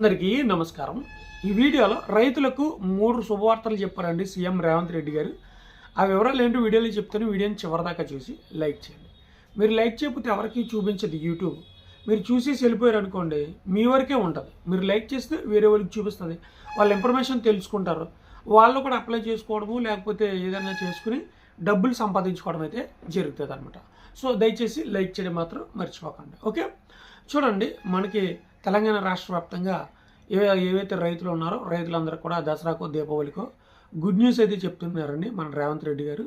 అందరికీ నమస్కారం. ఈ వీడియోలో రైతులకు మూడు శుభవార్తలు చెప్పారండి సీఎం రేవంత్ రెడ్డి గారు. ఆ వివరాలు ఏంటో వీడియోలో చెప్తాను. వీడియోని చివరిదాకా చూసి లైక్ చేయండి. మీరు లైక్ చేయకపోతే ఎవరికి చూపించదు యూట్యూబ్. మీరు చూసి వెళ్ళిపోయారు అనుకోండి మీ వరకే ఉంటుంది. మీరు లైక్ చేస్తే వేరే వాళ్ళకి చూపిస్తుంది. వాళ్ళ ఇన్ఫర్మేషన్ తెలుసుకుంటారు. వాళ్ళు కూడా అప్లై చేసుకోవడము లేకపోతే ఏదైనా చేసుకుని డబ్బులు సంపాదించుకోవడం అయితే జరుగుతుంది అనమాట సో దయచేసి లైక్ చేయడం మాత్రం మర్చిపోకండి. ఓకే? చూడండి మనకి తెలంగాణ రాష్ట్ర వ్యాప్తంగా ఏ ఏవైతే రైతులు ఉన్నారో రైతులందరూ కూడా దసరాకో దీపావళికో గుడ్ న్యూస్ అయితే చెప్తున్నారండి మన రేవంత్ రెడ్డి గారు.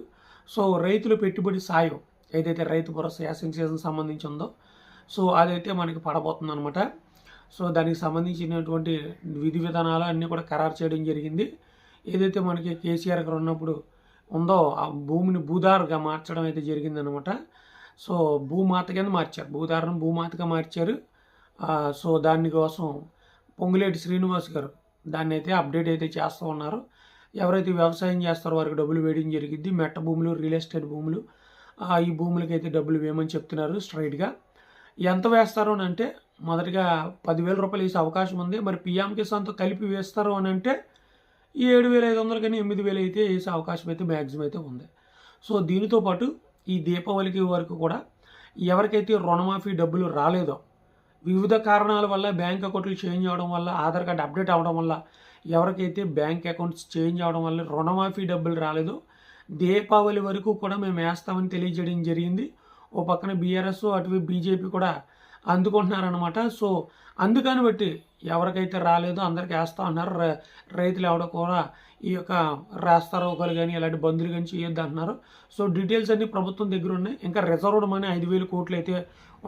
సో రైతుల పెట్టుబడి సాయం ఏదైతే రైతు భరోసా యాసింగ్ సీజన్ సంబంధించి ఉందో సో అదైతే మనకి పడబోతుంది అనమాట సో దానికి సంబంధించినటువంటి విధి విధానాలు అన్నీ కూడా ఖరారు చేయడం జరిగింది. ఏదైతే మనకి కేసీఆర్ గారు ఉన్నప్పుడు ఉందో ఆ భూమిని భూదారుగా మార్చడం అయితే జరిగిందనమాట సో భూమాత కింద మార్చారు? భూదారును భూమాతగా మార్చారు. సో దానికోసం పొంగులేటి శ్రీనివాస్ గారు దాన్ని అయితే అప్డేట్ అయితే చేస్తూ ఉన్నారు. ఎవరైతే వ్యవసాయం చేస్తారో వారికి డబ్బులు వేయడం జరిగింది మెట్ట భూములు రియల్ ఎస్టేట్ భూములు ఈ భూములకి అయితే డబ్బులు వేయమని చెప్తున్నారు స్ట్రైట్గా ఎంత వేస్తారు అని అంటే మొదటిగా పదివేల రూపాయలు వేసే అవకాశం ఉంది. మరి పిఎం కిసాన్తో కలిపి వేస్తారు అని అంటే ఈ ఏడు వేల ఐదు వందలు కానీ ఎనిమిది వేలు అయితే వేసే అవకాశం అయితే మ్యాక్సిమం అయితే ఉంది. సో దీనితో పాటు ఈ దీపావళికి వరకు కూడా ఎవరికైతే రుణమాఫీ డబ్బులు రాలేదో వివిధ కారణాల వల్ల బ్యాంక్ అకౌంట్లు చేంజ్ అవడం వల్ల ఆధార్ కార్డు అప్డేట్ అవడం వల్ల ఎవరికైతే బ్యాంక్ అకౌంట్స్ చేంజ్ అవడం వల్ల రుణమాఫీ డబ్బులు రాలేదు దీపావళి వరకు కూడా మేము వేస్తామని తెలియజేయడం జరిగింది. ఓ పక్కన బీఆర్ఎస్ అటు బీజేపీ కూడా అందుకుంటున్నారనమాట సో అందుకని బట్టి ఎవరికైతే రాలేదో అందరికి వేస్తా ఉన్నారు రైతులు ఎవడో కూడా ఈ యొక్క రాస్తారోకలు కానీ ఇలాంటి బంధులు కానీ చేయొద్దు అంటున్నారు. సో డీటెయిల్స్ అన్ని ప్రభుత్వం దగ్గర ఉన్నాయి. ఇంకా రిజర్వ్డ్ మనీ ఐదు వేల కోట్లు అయితే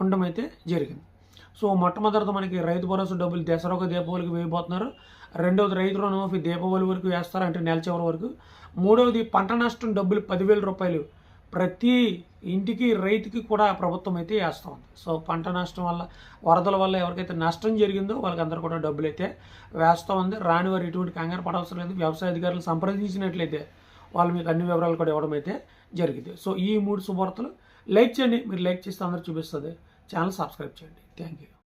ఉండడం అయితే జరిగింది. సో మొట్టమొదటితో మనకి రైతు భరోసా డబ్బులు దసరా ఒక దీపావళికి వేయబోతున్నారు. రెండవది రైతు రుణమాఫీ దీపావళి వరకు వేస్తారు అంటే నెల చివరి వరకు. మూడవది పంట నష్టం డబ్బులు పదివేల రూపాయలు ప్రతి ఇంటికి రైతుకి కూడా ప్రభుత్వం అయితే వేస్తూ ఉంది. సో పంట నష్టం వల్ల వరదల వల్ల ఎవరికైతే నష్టం జరిగిందో వాళ్ళకందరూ కూడా డబ్బులు అయితే వేస్తూ ఉంది. రాని వారు ఎటువంటి కంగారు పడవసరం లేదు. వ్యవసాయ అధికారులు సంప్రదించినట్లయితే వాళ్ళు మీకు అన్ని వివరాలు కూడా ఇవ్వడం అయితే జరిగింది. సో ఈ మూడు శుభవార్తలు లైక్ చేయండి. మీరు లైక్ చేస్తే అందరూ చూపిస్తుంది. ఛానల్ సబ్స్క్రైబ్ చేయండి. Thank you.